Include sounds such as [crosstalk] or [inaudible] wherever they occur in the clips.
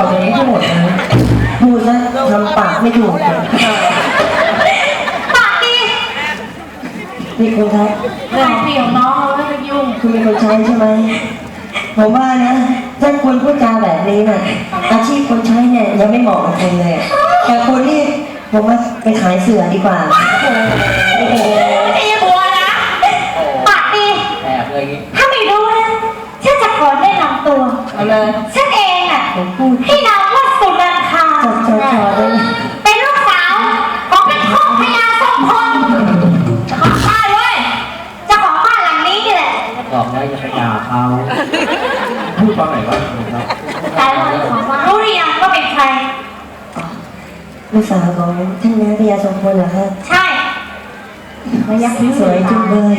บอกอย่างนี้ก็หมดนะพูดแล้วทำปากไม่ถูกเลยปากดีนี่คุณครับเรื่องเสี่ยวน้องเราไม่ไปยุ่งคุณเป็นคนใช้ใช่ไหมผมว่านะท่านควรพูดจาแบบนี้น่ะ อาชีพคนใช้เนี่ยยังไม่เหมาะกับคุณเลยอะแต่คุณนี่ผมว่าไปขายเสือดีกว่าโอ้โหไม่ใช่บัวนะ ปากดีแอบเลยอย่างงี้ถ้าไม่รู้นะฉันจะขอแนะนำตัว เอาเลย ฉัน เองอะผมพูดที่นามว่าสุนันทาจดจดจอได้ไหมเป็นลูกสาวของเป็นพ่อพญาทรงพลเจ้าของบ้านเว้ยเจ้าของบ้านหลังนี้นี่แหละ บอกแล้วอย่าไปด่าเขาพูดตอนไหนวะครับแต่ว่าเจ้าของบ้านรู้หรือยังว่าเป็นใคร ลูกสาวของท่านนายพญาทรงพลเหรอครับใช่เขายักษ์สวยจุงเลย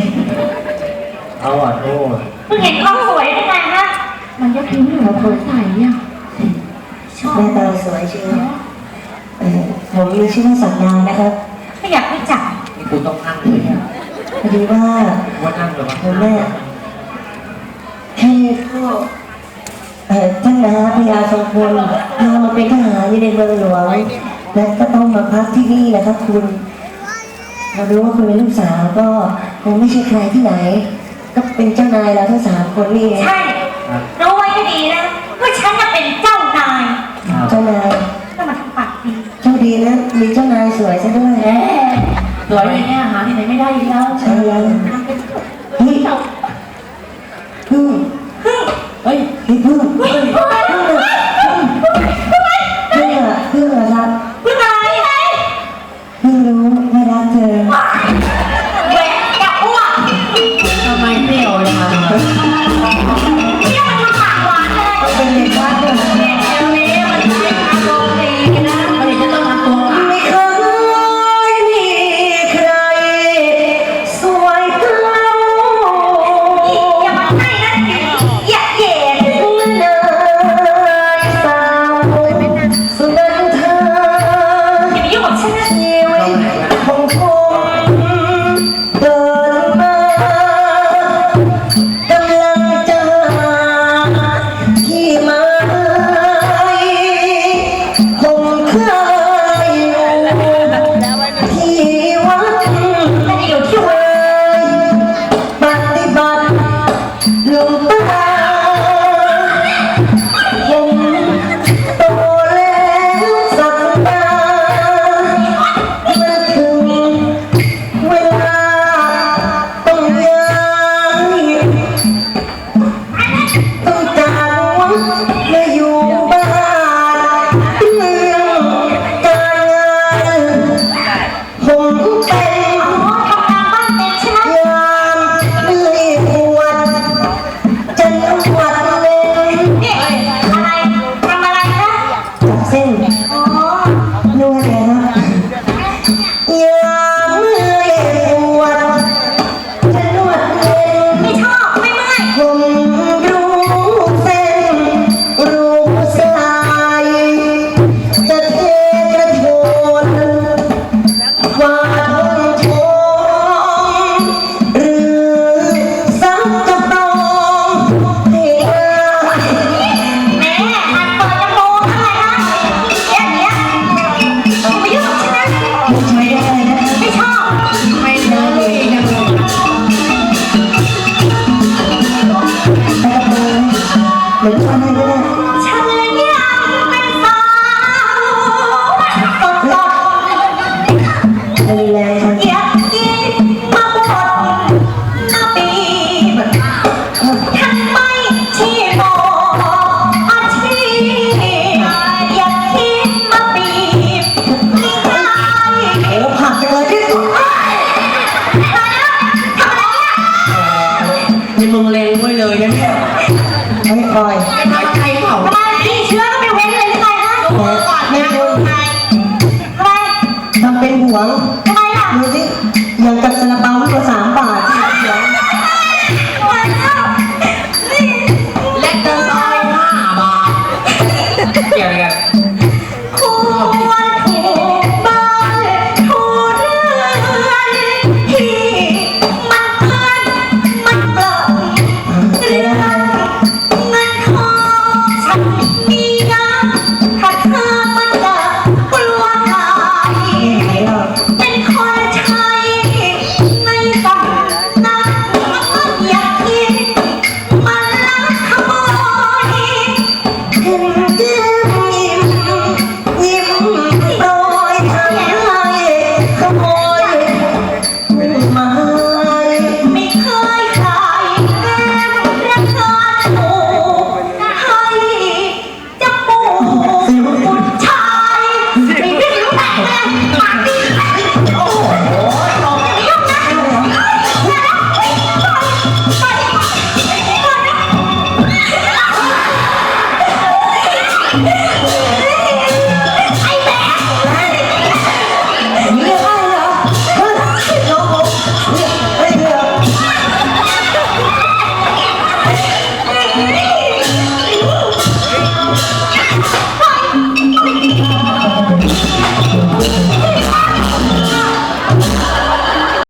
เอาอะโทษเพิ่งเห็นความสวยได้ไงฮะ มันยักษ์คิ้วเหนือคนใส่อะชอบ หน้าตาสวยเชียวเอ่อผมมีชื่อว่าสักดานะครับไม่อยากรู้จักนี่กูต้องนั่งเลยอะพอดีว่า ว่านั่งเลยวะผมเนี่ยให้พวกเอ่อท่านนาพญาทรงพลพามาเป็นทหารอยู่ในเมืองหลวงและก็ต้องมาพักที่นี่นะครับคุณเรารู้ว่าคุณเป็นลูกสาวก็คงไม่ใช่ใครที่ไหน ก็เป็นเจ้านายเราทั้งสามคนนี่เองใช่ครั Bye. คอยหายใจเขาบ้พี่เชื้อก็ไม่เว้นเลยได้โหมครไมทำเป็นห่วงไมดูสิอย่งกับซาลาเปาตัวสามบาทเล็กนไปห้าบาทเกี่ยวกัน Yeah! [laughs]